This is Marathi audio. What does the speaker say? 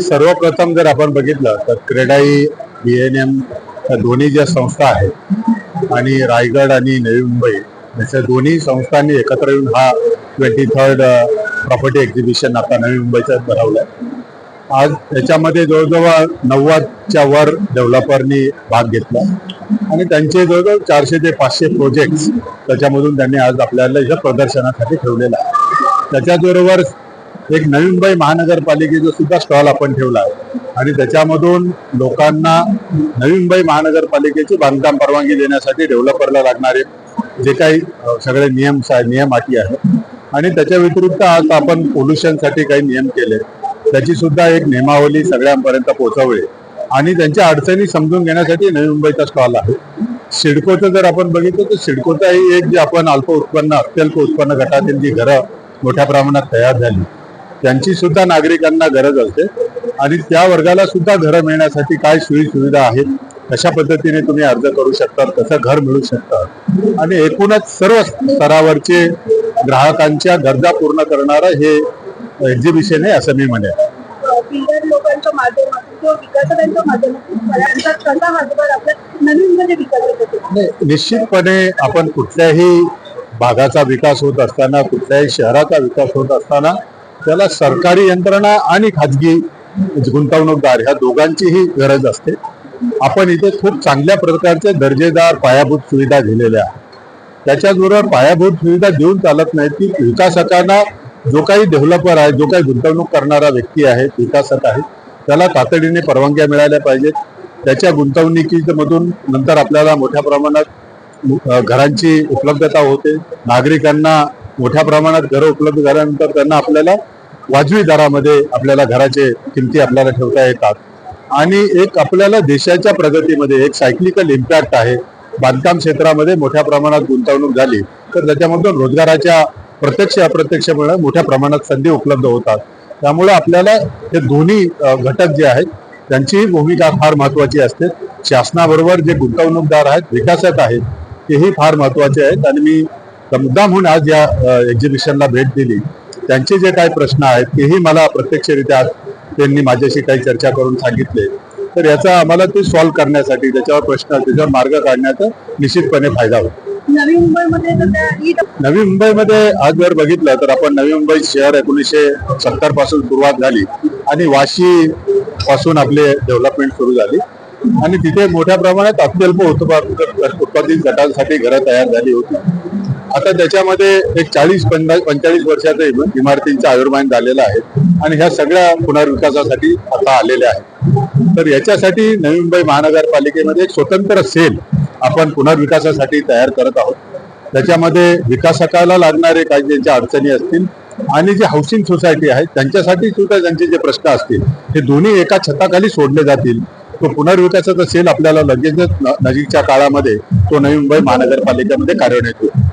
सर्वप्रथम जर आपण बघितलं तर क्रेडाई बी एन एम या दोन्ही ज्या संस्था आहेत आणि रायगड आणि नवी मुंबई याच्या दोन्ही संस्थांनी एकत्र येऊन हा ट्वेंटी थर्ड प्रॉपर्टी एक्झिबिशन आता नवी मुंबईच्याच भरवलं आहे आज त्याच्यामध्ये जवळजवळ नव्वदच्या वर डेव्हलपरनी भाग घेतला आणि त्यांचे जवळजवळ चारशे ते पाचशे प्रोजेक्ट्स त्याच्यामधून त्यांनी आज आपल्याला या प्रदर्शनासाठी ठेवलेला आहे. त्याच्याबरोबर एक नवी मुंबई महानगरपालिकेचा सुद्धा स्टॉल आपण ठेवला आहे. आणि त्याच्यामधून लोकांना नवी मुंबई महानगरपालिकेची बांधकाम परवानगी देण्यासाठी डेव्हलपरला लागणारे जे काही सगळे नियम नियम अटी आहेत. आणि त्याच्या व्यतिरिक्त आज आपण पोल्युशनसाठी काही नियम केले त्याची सुद्धा एक नियमावली सगळ्यांपर्यंत पोहोचवली. आणि त्यांच्या अडचणी समजून घेण्यासाठी नवी मुंबईचा स्टॉल आहे. सिडकोचं जर आपण बघितलं तर सिडकोचाही एक जे आपण अल्प उत्पन्न अत्यल्प उत्पन्न गटातील जी घरं मोठ्या प्रमाणात तयार झाली. त्यांची सुद्धा नागरिकांना गरज असते. आणि त्या वर्गाला सुद्धा घरं मिळण्यासाठी काय सोयी सुविधा आहेत कशा पद्धतीने तुम्ही अर्ज करू शकता कसं घर मिळू शकतं आणि एकूणच सर्व स्तरावरचे ग्राहकांच्या गरजा पूर्ण करणारं हे एक्झिबिशन आहे असं मी म्हणेन. निश्चितपणे आपण कुठल्याही भागाचा विकास होत असताना कुठल्याही शहराचा विकास होत असताना त्याला सरकारी यंत्रणा आणि खाजगी गुंतवणूकदार ह्या दोघांचीही गरज असते. आपण इथे खूप चांगल्या प्रकारचे दर्जेदार पायाभूत सुविधा दिलेल्या आहेत. त्याच्याचबरोबर पायाभूत सुविधा देऊन चालत नाही की विकासकांना जो काही डेव्हलपर आहे जो काही गुंतवणूक करणारा व्यक्ती आहे विकासक आहे त्याला तातडीने परवानग्या मिळाल्या पाहिजेत. त्याच्या गुंतवणुकीमधून नंतर आपल्याला मोठ्या प्रमाणात घरांची उपलब्धता होते. नागरिकांना मोठ्या प्रमाणात घरं उपलब्ध झाल्यानंतर त्यांना आपल्याला वाजवी दरामध्ये आपल्याला घराचे किमती आपल्याला ठेवता येतात. आणि एक आपल्याला देशाच्या प्रगतीमध्ये एक सायक्लिकल इम्पॅक्ट आहे. बांधकाम क्षेत्रामध्ये मोठ्या प्रमाणात गुंतवणूक झाली. तर त्याच्यामधून रोजगाराच्या प्रत्यक्ष अप्रत्यक्षपणे मोठ्या प्रमाणात संधी उपलब्ध होतात. त्यामुळे आपल्याला हे दोन्ही घटक जे आहेत त्यांचीही भूमिका फार महत्वाची असते. शासनाबरोबर जे गुंतवणूकदार आहेत विकासक आहेत तेही फार महत्त्वाचे आहेत. आणि मी मुद्दाम म्हणून आज या एक्झिबिशनला भेट दिली. त्यांचे जे काही प्रश्न आहेत तेही मला प्रत्यक्षरित्या त्यांनी माझ्याशी काही चर्चा करून सांगितले. तर याचा आम्हाला ते सॉल्व्ह करण्यासाठी त्याच्यावर प्रश्न त्याच्यावर मार्ग काढण्याचा निश्चितपणे फायदा होतो. नवी मुंबईमध्ये तर नवी आज जर बघितलं तर आपण नवी मुंबई शहर एकोणीसशे सत्तरपासून सुरुवात झाली आणि वाशी पासून आपले डेव्हलपमेंट सुरू झाली. आणि तिथे मोठ्या प्रमाणात अत्यल्प उत्पाद- उत्पादित गटांसाठी घरं तयार झाली होती. आता त्याच्यामध्ये एक चाळीस पंचेचाळीस वर्षाचं इमारतींचं आयुर्मान झालेलं आहे. आणि ह्या सगळ्या पुनर्विकासासाठी आता आलेल्या आहेत. तर याच्यासाठी नवी मुंबई महानगरपालिकेमध्ये एक स्वतंत्र सेल आपण पुनर्विकासासाठी तयार करत आहोत. त्याच्यामध्ये विकासकाला लागणारे काही ज्यांच्या अडचणी असतील आणि जे हाऊसिंग सोसायटी आहेत त्यांच्यासाठी सुद्धा त्यांचे जे प्रश्न असतील हे दोन्ही एका छताखाली सोडले जातील. तो पुनर्विकासाचा सेल आपल्याला लगेचच नजीकच्या काळामध्ये तो नवी मुंबई महानगरपालिकेमध्ये कार्यान्वित होईल.